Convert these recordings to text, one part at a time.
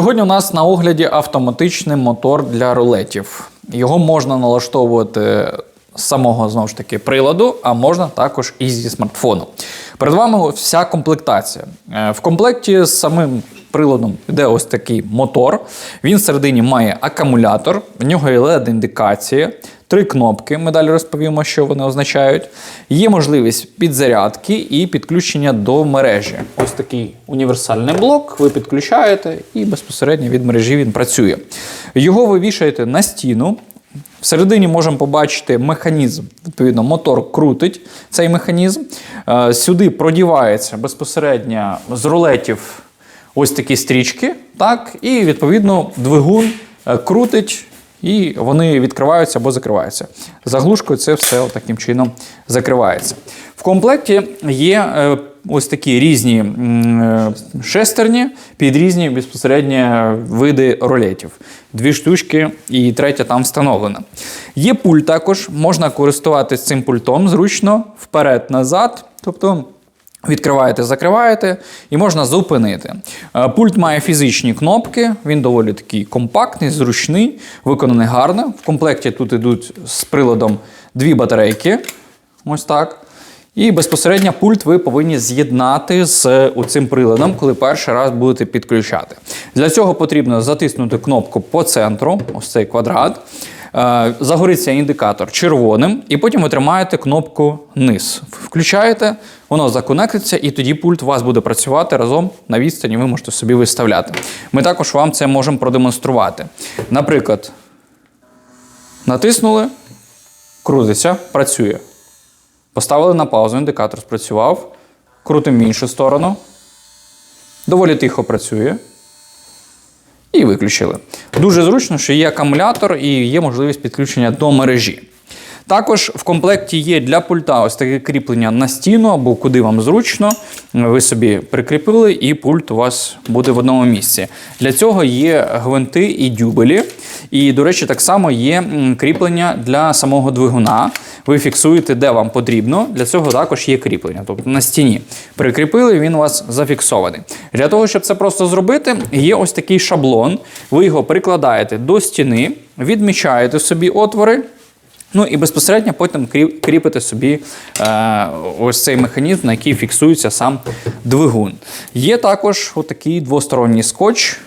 Сьогодні у нас на огляді автоматичний мотор для рулетів. Його можна налаштовувати з самого знову ж таки приладу, а можна також і зі смартфону. Перед вами вся комплектація. Е, В комплекті з самим приладом йде ось такий мотор. Він всередині має акумулятор, в нього є LED-індикація, три кнопки. Ми далі розповімо, що вони означають. Є можливість підзарядки і підключення до мережі. Ось такий універсальний блок. Ви підключаєте і безпосередньо від мережі він працює. Його ви вішаєте на стіну. Всередині можемо побачити механізм. Відповідно, мотор крутить цей механізм. Е, Сюди продівається безпосередньо з рулетів ось такі стрічки, так, і відповідно двигун е, крутить, і вони відкриваються або закриваються. Заглушкою це все таким чином закривається. В комплекті є е, ось такі різні е, шестерні під різні безпосередньо види рулетів. Дві штучки і третя там встановлена. Є пульт також, можна користуватися цим пультом зручно вперед-назад. Тобто Відкриваєте, закриваєте і можна зупинити. Е, Пульт має фізичні кнопки, він доволі такий компактний, зручний, виконаний гарно. В комплекті тут йдуть з приладом дві батарейки. Ось так. І безпосередньо пульт ви повинні з'єднати з цим приладом, коли перший раз будете підключати. Для цього потрібно затиснути кнопку по центру, ось цей квадрат. Е, Загориться індикатор червоним, і потім ви тримаєте кнопку низ. Включаєте, воно законектиться, і тоді пульт у вас буде працювати разом на відстані, ви можете собі виставляти. Ми також вам це можемо продемонструвати. Наприклад, натиснули, крутиться, працює. Поставили на паузу, індикатор спрацював. Крутимо в іншу сторону. Доволі тихо працює. І виключили. Дуже зручно, що є акумулятор і є можливість підключення до мережі. Також в комплекті є для пульта ось таке кріплення на стіну або куди вам зручно. Ви собі прикріпили, і пульт у вас буде в одному місці. Для цього є гвинти і дюбелі. І, до речі, так само є кріплення для самого двигуна. Ви фіксуєте, де вам потрібно. Для цього також є кріплення. Тобто на стіні прикріпили, він у вас зафіксований. Для того, щоб це просто зробити, є ось такий шаблон. Ви його прикладаєте до стіни, відмічаєте собі отвори. Ну і безпосередньо потім крі- кріпите собі е, ось цей механізм, на який фіксується сам двигун. Є також отакий двосторонній скотч,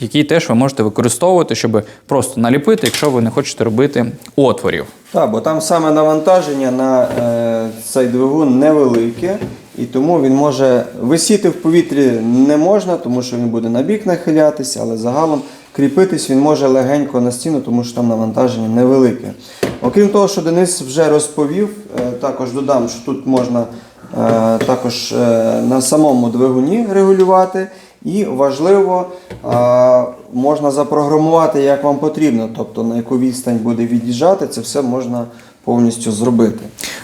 який теж ви можете використовувати, щоб просто наліпити, якщо ви не хочете робити отворів. Так, бо там саме навантаження на е, цей двигун невелике, і тому він може висіти в повітрі не можна, тому що він буде на бік нахилятися, але загалом кріпитись він може легенько на стіну, тому що там навантаження невелике. Окрім того, що Денис вже розповів, е, також додам, що тут можна е, також е, на самому двигуні регулювати. І важливо, можна запрограмувати, як вам потрібно, тобто на яку відстань буде від'їжджати, це все можна повністю зробити.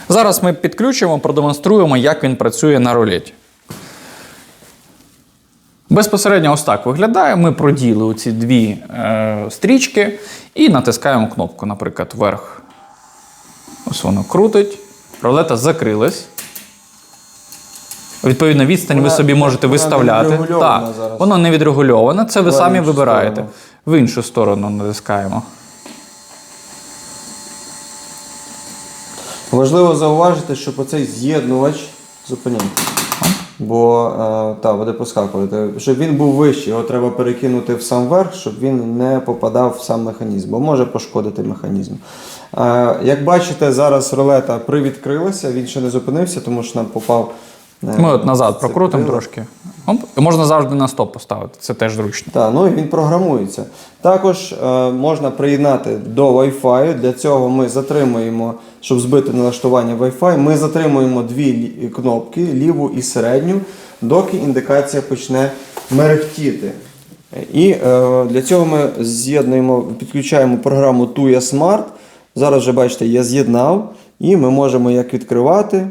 Зараз ми підключимо, продемонструємо, як він працює на рулеті. Безпосередньо ось так виглядає. Ми проділи ці дві е, стрічки і натискаємо кнопку, наприклад, вверх. Ось воно крутить. Рулета закрилась. Відповідно, відстань ви собі можете вона виставляти. не Так, зараз. воно не відрегульоване, це ви самі вибираєте. сторону. В іншу сторону натискаємо. Важливо зауважити, щоб оцей з'єднувач зупиняйте. Бо е, та, буде поскакувати. Щоб він був вищий, його треба перекинути в сам верх, щоб він не попадав в сам механізм, бо може пошкодити механізм. Е, як бачите, зараз рулета привідкрилася, він ще не зупинився, тому що нам попав. Ми от назад прокрутимо прилад. трошки. Оп. І можна завжди на стоп поставити. Це теж зручно. Так, ну і він програмується. Також е, можна приєднати до Wi-Fi. Для цього ми затримуємо, щоб збити налаштування Wi-Fi, ми затримуємо дві кнопки, ліву і середню, доки індикація почне мерехтіти. І е, для цього ми з'єднуємо, підключаємо програму Tuya Smart. Зараз вже бачите, я з'єднав, і ми можемо як відкривати,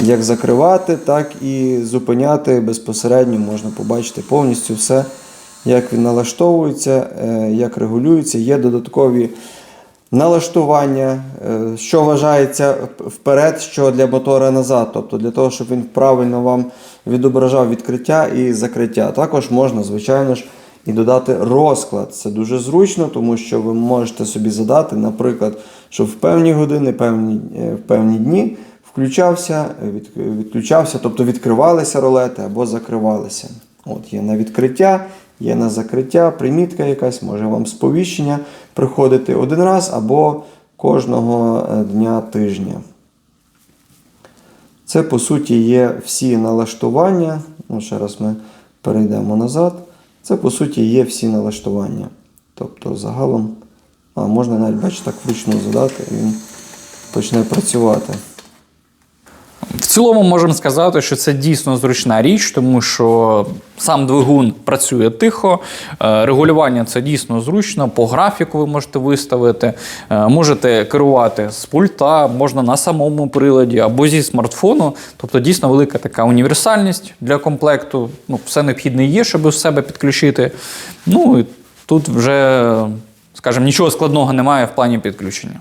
як закривати, так і зупиняти безпосередньо можна побачити повністю все, як він налаштовується, е, як регулюється. Є додаткові налаштування, е, що вважається вперед, що для мотора назад. Тобто для того, щоб він правильно вам відображав відкриття і закриття. Також можна, звичайно ж, і додати розклад. Це дуже зручно, тому що ви можете собі задати, наприклад, що в певні години, певні, е, в певні дні включався, е, від, відключався, тобто відкривалися ролети або закривалися. От є на відкриття, є на закриття, примітка якась, може вам сповіщення приходити один раз або кожного е, дня тижня. Це по суті є всі налаштування. Ну, ще раз ми перейдемо назад. Це по суті є всі налаштування. Тобто загалом, а можна навіть бачите, так вручну задати, він почне працювати. Цілому можемо сказати, що це дійсно зручна річ, тому що сам двигун працює тихо, е, регулювання це дійсно зручно. По графіку ви можете виставити, е, можете керувати з пульта, можна на самому приладі або зі смартфону. Тобто дійсно велика така універсальність для комплекту. Ну, все необхідне є, щоб у себе підключити. Ну і тут вже, скажімо, нічого складного немає в плані підключення.